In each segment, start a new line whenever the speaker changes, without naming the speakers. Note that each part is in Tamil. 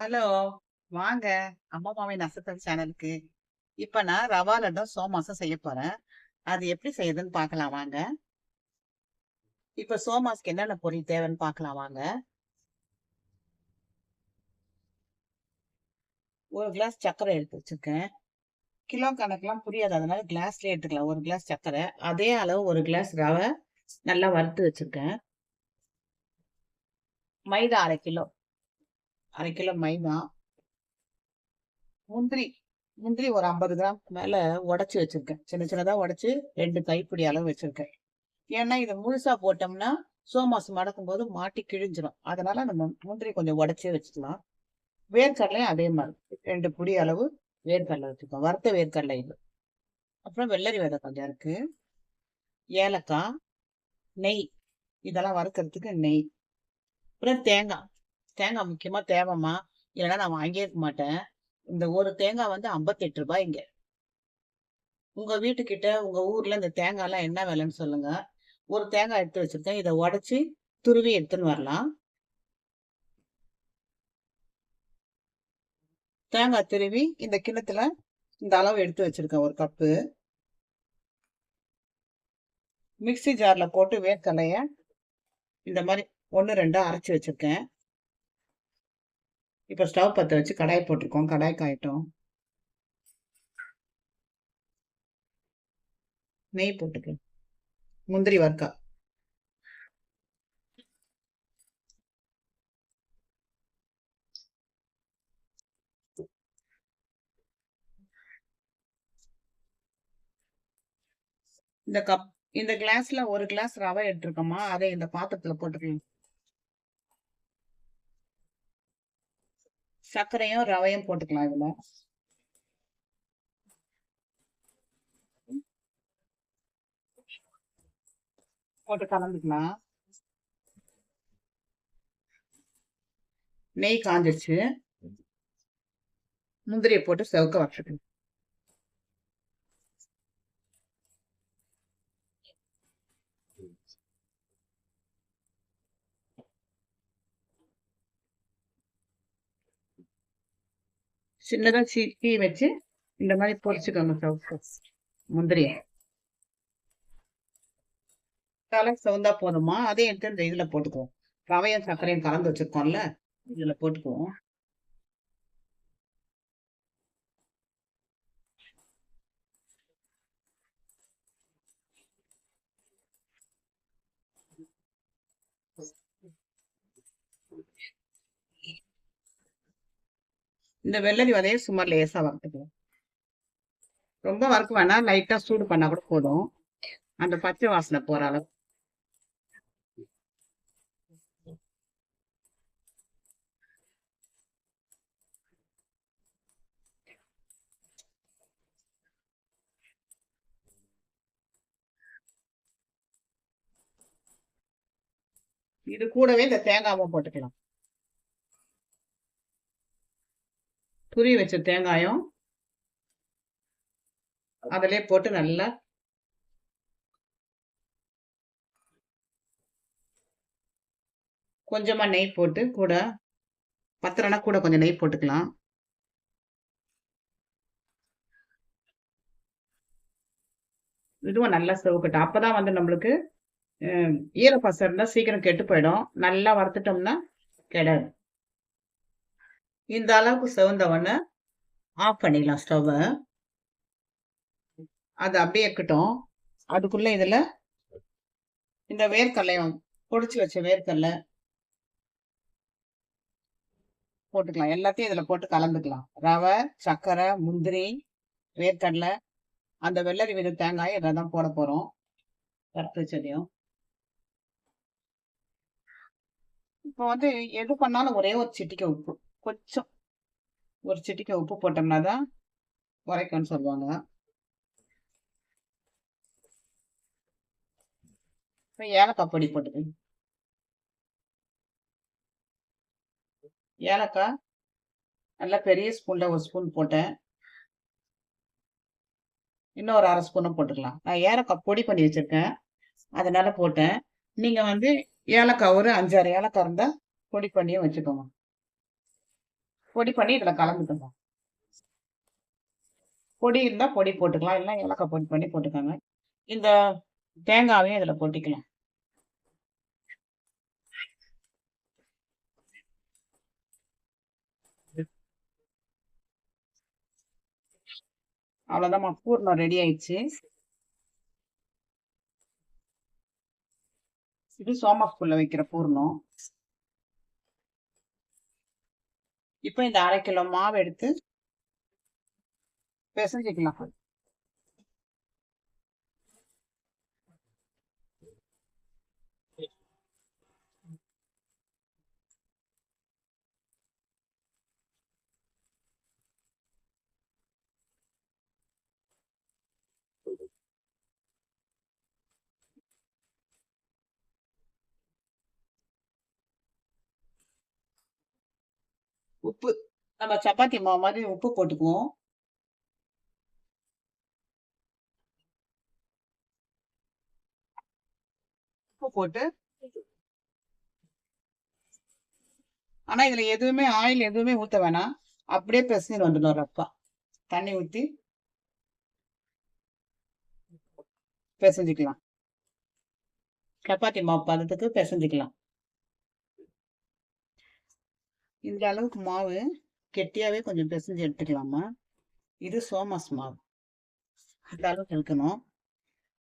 ஹலோ வாங்க. அம்மா மாமின் நசத்தல் சேனலுக்கு. இப்ப நான் ரவா லட்டும் சோமாசம் செய்ய போறேன். அது எப்படி செய்யுதுன்னு பார்க்கலாம் வாங்க. இப்ப சோமாஸ்க்கு என்னென்ன பொருள் தேவைன்னு பார்க்கலாம் வாங்க. ஒரு கிளாஸ் சர்க்கரை எடுத்து வச்சிருக்கேன். கிலோ கணக்கெல்லாம் புரியாது. அதனால கிளாஸ்லேயே எடுத்துக்கலாம். ஒரு கிளாஸ் சர்க்கரை அதே அளவு ஒரு கிளாஸ் ரவை நல்லா வறுத்து வச்சிருக்கேன். மைதா அரை கிலோ. அரை கிலோ மைதா முந்திரி முந்திரி ஒரு ஐம்பது கிராம் மேல உடச்சி வச்சிருக்கேன். சின்ன சின்னதா உடச்சி ரெண்டு கைப்பிடி அளவு வச்சிருக்கேன். ஏன்னா இதை முழுசா போட்டோம்னா சோமாசு மடக்கும் போது மாட்டி கிழிஞ்சிடும் அதனால நம்ம முந்திரி கொஞ்சம் உடச்சே வச்சுக்கலாம். வேர்க்கடலையும் அதே மாதிரி. ரெண்டு புடி அளவு வேர்க்கடலை வச்சுக்கோம் வறுத்த வேர்க்கடலை இது. அப்புறம் வெள்ளரி விதை கொஞ்சம் இருக்கு. ஏலக்காய் நெய். இதெல்லாம் வறுக்கிறதுக்கு நெய். அப்புறம் தேங்காய். தேங்காய் முக்கியமா தேவைம்மா. இல்லைன்னா நான் வாங்கியே இருக்க மாட்டேன். இந்த ஒரு தேங்காய் வந்து ஐம்பத்தெட்டு ரூபாய் இங்க. உங்க வீட்டுக்கிட்ட உங்க ஊர்ல இந்த தேங்காய் எல்லாம் என்ன விலைன்னு சொல்லுங்க. ஒரு தேங்காய் எடுத்து வச்சிருக்கேன். இதை உடச்சி துருவி எடுத்துன்னு வரலாம். தேங்காய் துருவி இந்த கிண்ணத்துல இந்த அளவு எடுத்து வச்சிருக்கேன் ஒரு கப்பு. மிக்சி ஜார்ல போட்டு வேர்க்கலைய இந்த மாதிரி ஒன்று ரெண்டாக அரைச்சி வச்சிருக்கேன். இப்போ ஸ்டவ் பற்ற வச்சு கடாய் போட்டிருக்கோம். கடாய் காயட்டும். நெய் போட்டுக்கலாம் முந்திரி வர்க்கா. இந்த கப் இந்த கிளாஸ்ல ஒரு கிளாஸ் ரவை எடுத்துருக்கோமா? அதை இந்த பாத்திரத்துல போட்டுக்கலாம். சர்க்கரையும் ரவையும் போட்டுக்கலாம் இதுல. போட்டு கலந்துக்கலாம். நெய் காஞ்சிருச்சு. முந்திரியை போட்டு செவக்க வச்சுக்கணும். சின்னதா சீக்கி வச்சு இந்த மாதிரி பொரிச்சுக்கோங்க செவக்க முந்திரிய தலை சவுந்தா போதுமா? அதையும் எடுத்து இந்த இதுல போட்டுக்குவோம். ரவையும் சர்க்கரையும் கலந்து வச்சுருக்கோம்ல. இதுல போட்டுக்குவோம். இந்த வெள்ளரி வதையை சும்மா லேசாக வறுத்துக்குவோம் ரொம்ப வறுக்க வேணாம். லைட்டாக சூடு பண்ணால் கூட போதும். அந்த பச்சை வாசனை போகிற அளவு. இது கூடவே இந்த தேங்காவை போட்டுக்கலாம். துரி வச்ச தேங்காயும் அதிலே போட்டு நல்லா கொஞ்சமாக நெய் போட்டு கூட பத்திரனா கூட கொஞ்சம் நெய் போட்டுக்கலாம். இதுவும் நல்லா செவக்கட்டும். அப்பதான் வந்து நம்மளுக்கு ஈரப்பசம் இருந்தால் சீக்கிரம் கெட்டு போயிடும். நல்லா வறுத்துட்டோம்னா கெடாது. இந்த அளவுக்கு செவந்தவொடனே ஆஃப் பண்ணிடலாம் ஸ்டவ்வை அது அப்படியே இருக்கட்டும். அதுக்குள்ளே இதில் இந்த வேர்க்கடலையும் பொடிச்சு வச்ச வேர்க்கடலை போட்டுக்கலாம். எல்லாத்தையும் இதில் போட்டு கலந்துக்கலாம். ரவை சர்க்கரை முந்திரி வேர்க்கடலை அந்த வெள்ளரி வித தேங்காய் இதை தான் போட போகிறோம் வறுத்து வச்சதையும் இப்போ வந்து எது பண்ணாலும் ஒரே ஒரு சிட்டிக்கை உப்பு. கொஞ்சம் ஒரு சிட்டிக்கை உப்பு போட்டோம்னா தான் குறைக்கும்னு சொல்லுவாங்க. இப்போ ஏலக்காய் பொடி போட்டுக்கோங்க ஏலக்காய் நல்லா பெரிய ஸ்பூனில் ஒரு ஸ்பூன் போட்டேன். இன்னும் ஒரு அரை ஸ்பூனும் போட்டுக்கலாம். நான் ஏலக்காய் பொடி பண்ணி வச்சுருக்கேன். அதனால் போட்டேன். நீங்கள் வந்து ஏலக்காய் ஒரு அஞ்சாறு ஏலக்காய் இருந்தால் பொடி பண்ணியும் வச்சுக்கோங்க. பொடி பண்ணி இதுல கலந்துக்கணும் பொடி இருந்தா பொடி போட்டுக்கலாம். இல்லை ஏலக்காய் பொடி பண்ணி போட்டுக்கோங்க. இந்த தேங்காவையும் இதுல கொட்டிக்கலாம் அவ்வளோதான் பூர்ணம் ரெடி ஆயிடுச்சு. இது சோமாஸ்குள்ள வைக்கிற பூர்ணம். இப்போ இந்த அரை கிலோ மாவு எடுத்து பிசைஞ்சிக்கலாம் உப்பு. நம்ம சப்பாத்தி மாவு மாதிரி உப்பு போட்டுக்குவோம். உப்பு போட்டு. ஆனா இதுல எதுவுமே ஆயில் எதுவுமே ஊத்த வேணாம். அப்படியே பிசைஞ்சு வந்துடும் ரப்பா தண்ணி ஊத்தி. பிசைஞ்சுக்கலாம். சப்பாத்தி மாவு பதத்துக்கு பிசைஞ்சுக்கலாம். இந்த அளவுக்கு மாவு கெட்டியாகவே கொஞ்சம் பிசைஞ்சு எடுத்துக்கலாமா? இது சோமாஸ் மாவு. இந்த அளவுக்கு இருக்கணும்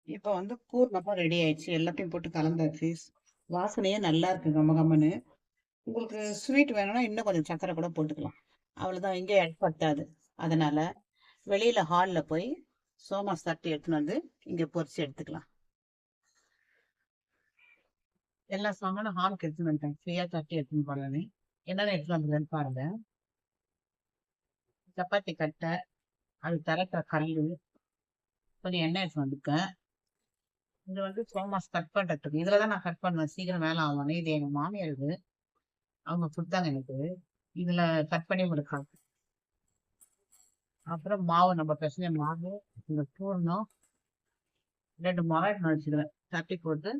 இப்போ வந்து பூர்ணமாக ரெடி ஆயிடுச்சு. எல்லாத்தையும் போட்டு கலந்தாச்சு வாசனையே நல்லா இருக்கு கம்ம கம்மன்னு உங்களுக்கு ஸ்வீட் வேணும்னா இன்னும் கொஞ்சம் சக்கரை கூட போட்டுக்கலாம். அவ்வளோதான் இங்கே பட்டாது அதனால வெளியில ஹாலில் போய் சோமாஸ் தட்டி எடுத்துன்னு வந்து இங்கே பொரிச்சு எடுத்துக்கலாம். எல்லா சாமானும் ஹாலுக்கு எடுத்துன்னு வந்துட்டேன். ஃப்ரீயாக தட்டி எடுத்துன்னு போனேன் என்னென்ன எடுத்துன்னு வந்ததுன்னு பாருங்க. சப்பாத்தி கட்டை அது திறக்கிற கல் கொஞ்சம் எண்ணெய் எடுத்து வந்திருக்கேன். இது வந்து சோமாஸ் கட் பண்ணுறதுக்கு இதில் தான் நான் கட் பண்ணுவேன். சீக்கிரம் வேலை ஆகணும் இது எங்கள் மாமியார் இது. அவங்க கொடுத்தாங்க எனக்கு. இதில் கட் பண்ணி கொடுக்காங்க அப்புறம் மாவு நம்ம பிரச்சனை மாவு இந்த பூர்ணம் ரெண்டு மிளகாய் வச்சுடுவேன் தட்டி போட்டு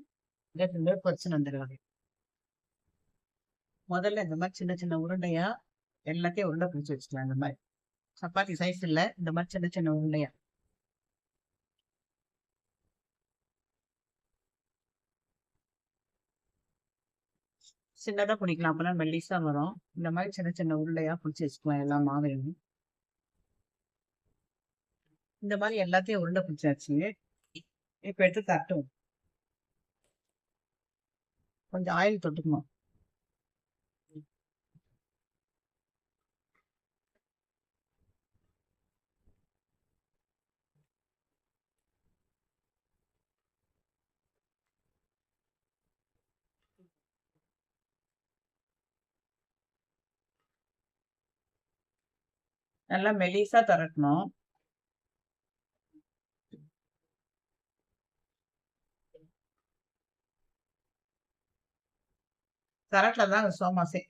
ரெண்டு பேர் பொரிச்சுன்னு வந்துடுவாங்க முதல்ல இந்த மாதிரி சின்ன சின்ன உருண்டையா எல்லாத்தையும் உருண்டை பிடிச்சி வச்சுக்கலாம் இந்த மாதிரி. சப்பாத்தி சைஸ் இல்ல இந்த மாதிரி சின்ன சின்ன உருண்டையா. சின்னதா பிடிக்கலாம் அப்பதான் மெல்லிசா வரும். இந்த மாதிரி சின்ன சின்ன உருண்டையா பிடிச்சி வச்சுக்கலாம் எல்லா மாவையும் இந்த மாதிரி எல்லாத்தையும் உருண்டை பிடிச்சாச்சு இப்ப எடுத்து தட்டும் கொஞ்சம் ஆயில் தொட்டுக்கணும். நல்லா மெலிசா தரட்டணும் கரெக்ட்ல தான் சோமாசே.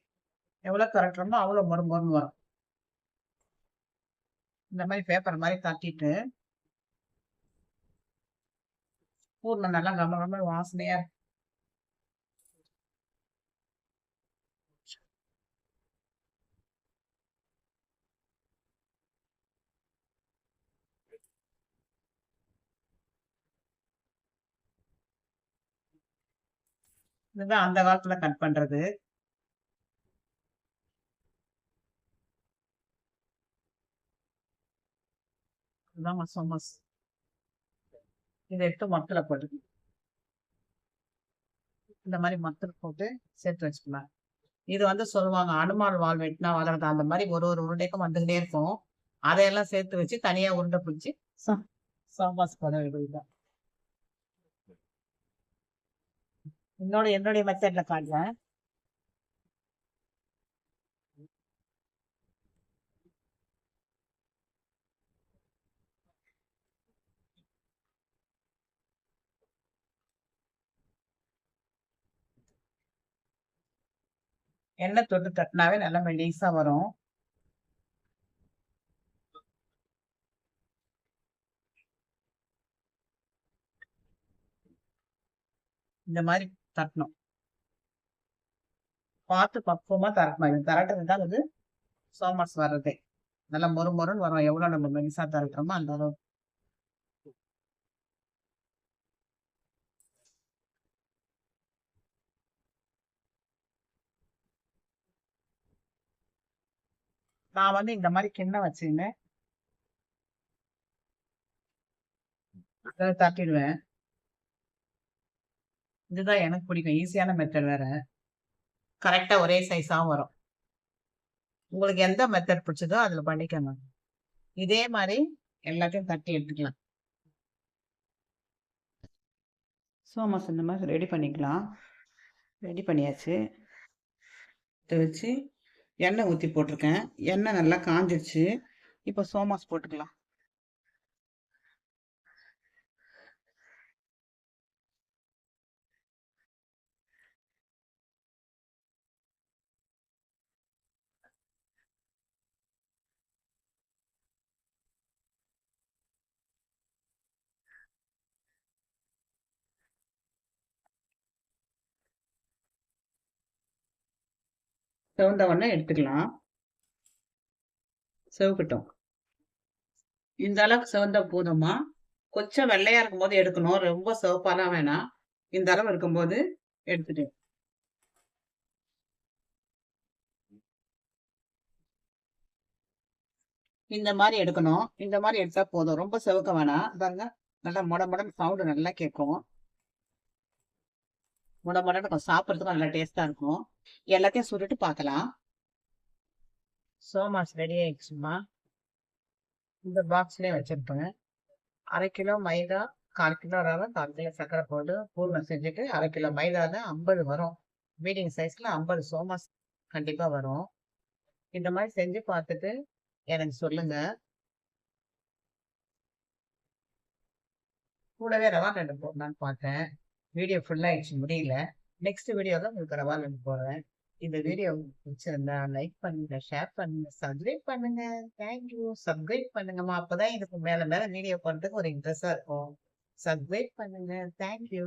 எவ்வளவு கரெக்டமோ அவ்வளவு மொறு மொறுன்னு வரும். இந்த மாதிரி பேப்பர் மாதிரி தட்டிட்டு பூர்ணம் நல்லா கம்ம கம்ம வாசனையா இதுதான் அந்த காலத்துல கட் பண்றது. இதுதான் மசோமஸ். இதை எடுத்து மத்துல போட்டு இந்த மாதிரி மத்துல போட்டு சேர்த்து வச்சுக்கலாம் இது வந்து சொல்லுவாங்க அனுமான் வால் வெட்டினா வளர்றது அந்த மாதிரி ஒரு ஒரு உருண்டைக்கும் வந்துகிட்டே இருக்கும். அதையெல்லாம் சேர்த்து வச்சு தனியா உருண்டை பிடிச்சி சாம்பாஸ் பண்ண வேண்டியதுதான் என்னோட என்னுடைய மெத்தட்ல காட்டுறேன். எண்ணெய் தொட்டு தட்டினாவே நல்லா மெலிசா வரும். இந்த மாதிரி தட்டணும். பார்த்து பக்குவமா தரட்டணும் இது தரட்டுறது தான் வந்து சோமாஸ் வர்றது. நல்லா மொறு மொறுன்னு வரும். எவ்வளவு நம்ம மெலிசா தரட்டுறோமோ அந்த அளவு நான் வந்து இந்த மாதிரி கிண்ணம் வச்சிருந்தேன். அதை தட்டிடுவேன். இதுதான் எனக்கு பிடிக்கும். ஈஸியான மெத்தட் வேற. கரெக்டாக ஒரே சைஸாகவும் வரும். உங்களுக்கு எந்த மெத்தட் பிடிச்சதோ அதில் பண்ணிக்கோங்க. இதே மாதிரி எல்லாத்தையும் தட்டி எடுத்துக்கலாம். சோமாஸ் இந்த மாதிரி ரெடி பண்ணிக்கலாம். ரெடி பண்ணியாச்சு. இதை வச்சு எண்ணெய் ஊற்றி போட்டிருக்கேன். எண்ணெய் நல்லா காஞ்சிடுச்சு இப்போ சோமாஸ் போட்டுக்கலாம். செவந்த உடனே எடுத்துக்கலாம். செவக்கட்டும். இந்த அளவுக்கு செவந்த போதுமா கொஞ்சம் வெள்ளையா இருக்கும்போது எடுக்கணும். ரொம்ப சிவப்பாலாம் வேணாம். இந்த அளவு இருக்கும்போது எடுத்துட்டு. இந்த மாதிரி எடுக்கணும். இந்த மாதிரி எடுத்தா போதும். ரொம்ப செவக்க வேணாம். பாருங்க. நல்லா முட முடன்னு சவுண்டு நல்லா கேட்கும். முட முடன்னு சாப்பிட்றதுக்கும் நல்லா டேஸ்ட்டாக இருக்கும். எல்லாத்தையும் சுட்டுட்டு பார்க்கலாம். சோமாஸ் ரெடி ஆயிடுச்சுமா இந்த பாக்ஸ்லேயே வச்சுருப்பேன். அரை கிலோ மைதா கால் கிலோ ரவை கால் கிலோ சர்க்கரை போட்டு பூர்ணம் செஞ்சுட்டு அரை கிலோ மைதால ஐம்பது வரும். மீடியம் சைஸில் ஐம்பது சோமாஸ் கண்டிப்பாக வரும். இந்த மாதிரி செஞ்சு பார்த்துட்டு எனக்கு சொல்லுங்க. கூடவே ரவா கண்டு போடலான்னு பார்த்தேன். வீடியோ ஃபுல்லாகிடுச்சு முடியல. நெக்ஸ்ட் தான் உங்களுக்கு ரவா லட்டு போடுறேன். இந்த வீடியோ பிடிச்சிருந்தா லைக் பண்ணுங்க ஷேர் பண்ணுங்க சப்ஸ்கிரைப் பண்ணுங்க. தேங்க்யூ சப்ஸ்கிரைப் பண்ணுங்கம்மா. அப்பதான் இதுக்கு மேலே மேலே வீடியோ பண்ணுறதுக்கு ஒரு இன்ட்ரெஸ்டாக இருக்கும். சப்ஸ்கிரைப் பண்ணுங்க. தேங்க்யூ